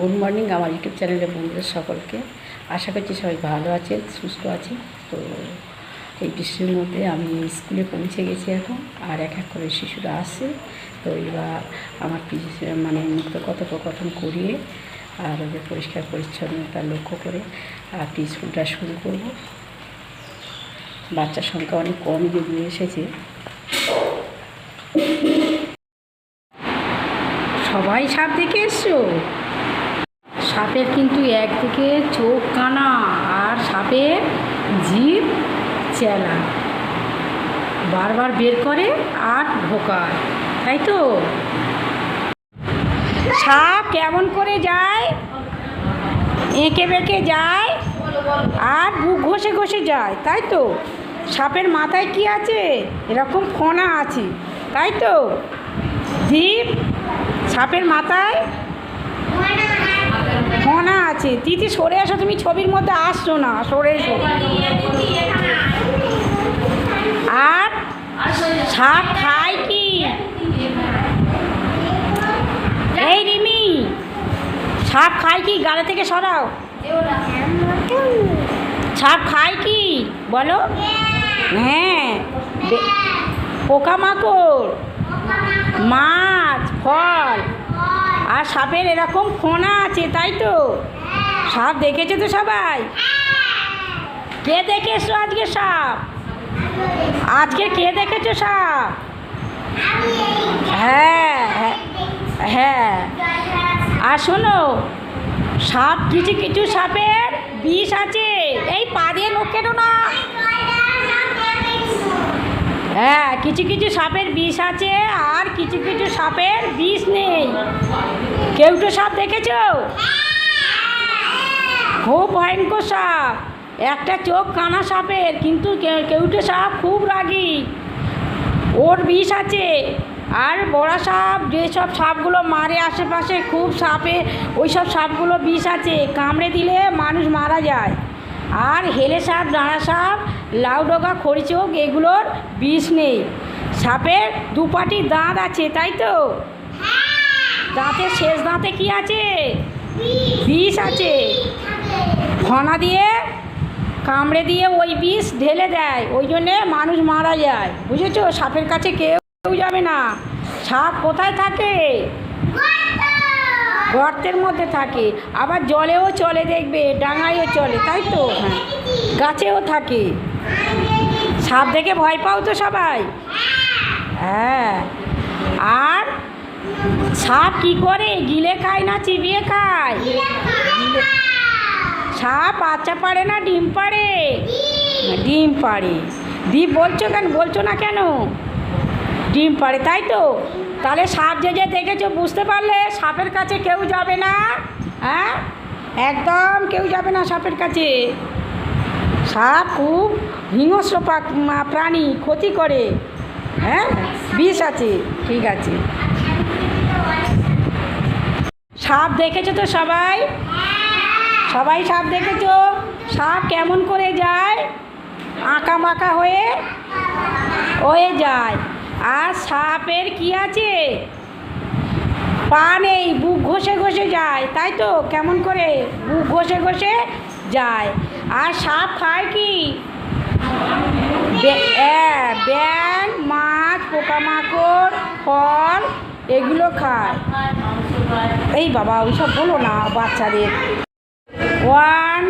Good morning, আমার YouTube চ্যানেলের বন্ধুদের সকলকে। আশা করছি সবাই ভালো আছেন, সুস্থ আছে তো এই বৃষ্টির মধ্যে আমি স্কুলে পৌঁছে গেছি এখন, আর এক এক করে শিশুরা আসছে তো এবার আমার মানে মুক্ত কথোপকথন করিয়ে আর ওদের পরিষ্কার পরিচ্ছন্নতা লক্ষ্য করে আর স্কুলটা শুরু করব। বাচ্চার সংখ্যা অনেক কমই যদিও এসেছে। সবাই সাপ দেখে এসছো? সাপের কিন্তু একদিকে চোখ, কানা আর সাপের জিভ, চেলা। বারবার বের করে আর ঢোকায়, তাই তো? সাপ কেমন করে যায়? এঁকে বেঁকে যায় আর বুক ঘষে ঘষে যায়, তাই তো? সাপের মাথায় কি আছে? এরকম ফোনা আছে, তাই তো? দ্বীপ সাপের মাথায় ফোনা আছে। তিথি, সরে আসো তুমি ছবির মধ্যে আসছো না, সরে এসো। আর সাপ খায় কি? এই রিমি সাপ খায় কি? গালে থেকে সরাও। সাপ খায় কি? বলো। হ্যাঁ পোকামাকড়, মাছ, ফল। আর সাপের এরকম ফোনা আছে, তাই তো? সাপ দেখেছ তো সবাই? কে দেখেছ আজকে সাপ? আজকে কে দেখেছ সাপ? হ্যাঁ হ্যাঁ হ্যাঁ। আর শোনো, সাপ, কিছু কিছু সাপের বিষ আছে। এই পা দিয়ে কেটো না। হ্যাঁ কিছু কিছু সাপের বিষ আছে আর কিছু কিছু সাপের বিষ নেই। কেউটো সাপ দেখেছ? খুব ভয়ঙ্কর সাপ। একটা চোখ কানা সাপের, কিন্তু কেউটে সাপ খুব রাগী। ওর বিষ আছে। আর বড়া সাপ, যেসব সাপগুলো মারে আশেপাশে, খুব সাপে ওই সব সাপগুলো বিষ আছে। কামড়ে দিলে মানুষ মারা যায়। আর হেলে সাপ দাঁড়া সাপ লাউডগা খড়িচোক এগুলোর বিষ নেই। সাপের দুপাটি দাঁত আছে, তাই তো? দাঁতের শেষ দাঁতে কি আছে? বিষ আছে। ফনা দিয়ে, কামড়ে দিয়ে ওই বিষ ঢেলে দেয়, ওই জন্যে মানুষ মারা যায়। বুঝেছ? সাপের কাছে কেউ যাবে না। সাপ কোথায় থাকে? গর্তের মধ্যে থাকে। আবার জলেও চলে দেখবে ডাঙায়ও চলে তাই তো? হ্যাঁ। গাছেও থাকে। সাপ দেখে ভয় পাও তো সবাই। হ্যাঁ। আর সাপ কি করে? গিলে খায় না চিবিয়ে খায়। সাপ বাচ্চা পারে না ডিম পারে ডিম পারে ডিম বলছো কেন? বলছো না কেন? ডিম পারে তাই তো? তাহলে সাপ যে যে দেখেছ বুঝতে পারলে সাপের কাছে কেউ যাবে না হ্যাঁ? একদম কেউ যাবে না সাপের কাছে। সাপ খুব হিংস্র প্রাণী, ক্ষতি করে হ্যাঁ? বিষ আছে, ঠিক আছে। সাপ দেখেছ তো সবাই? সবাই সাপ দেখেছ? সাপ কেমন করে যায়? আঁকা বাঁকা হয়ে হয়ে যায়। আর সাপের কি আছে? পা নেই বুক ঘষে ঘষে যায় তাই তো? কেমন করে? বুক ঘষে ঘষে যায়। আর সাপ খায় কি? হ্যাঁ, ব্যাং মাছ পোকামাকড় ফল এগুলো খায়। এই বাবা ওইসব বলো না বাচ্চাদের। ওয়ান।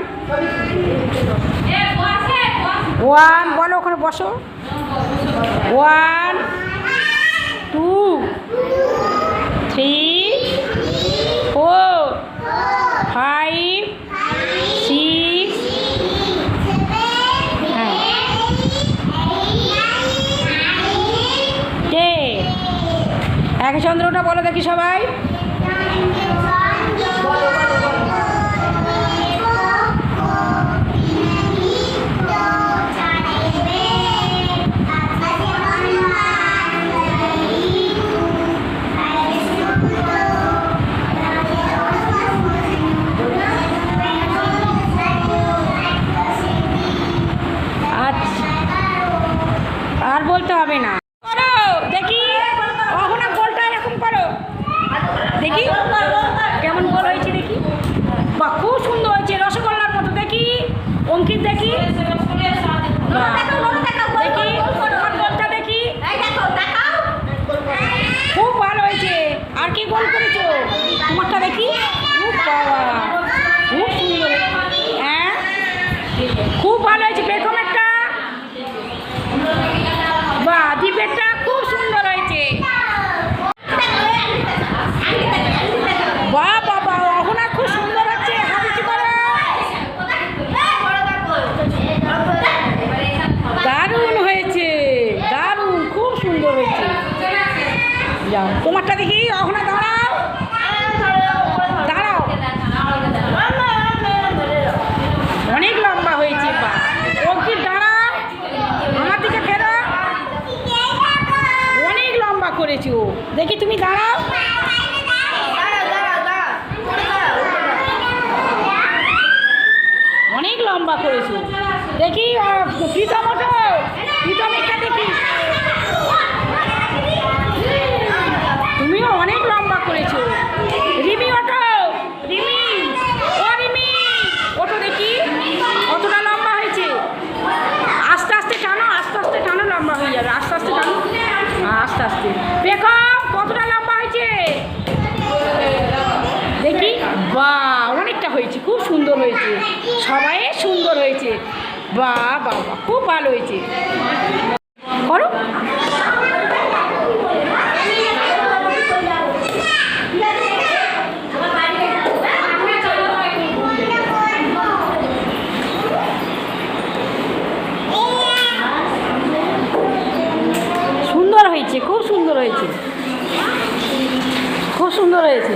ওয়ান বলো ওখানে বসো। ওয়ান। এক চন্দ্রটা বলো দেখি সবাই। আর বলতে হবে না। ভালো হয়েছে বেগমেরটা বা দীপেরটা করেছ। দেখি প্রীতম ওঠো প্রীতম দেখি। সুন্দর হয়েছে। বা বাবা খুব ভালো হয়েছে। করো। সুন্দর হয়েছে, খুব সুন্দর হয়েছে। খুব সুন্দর হয়েছে।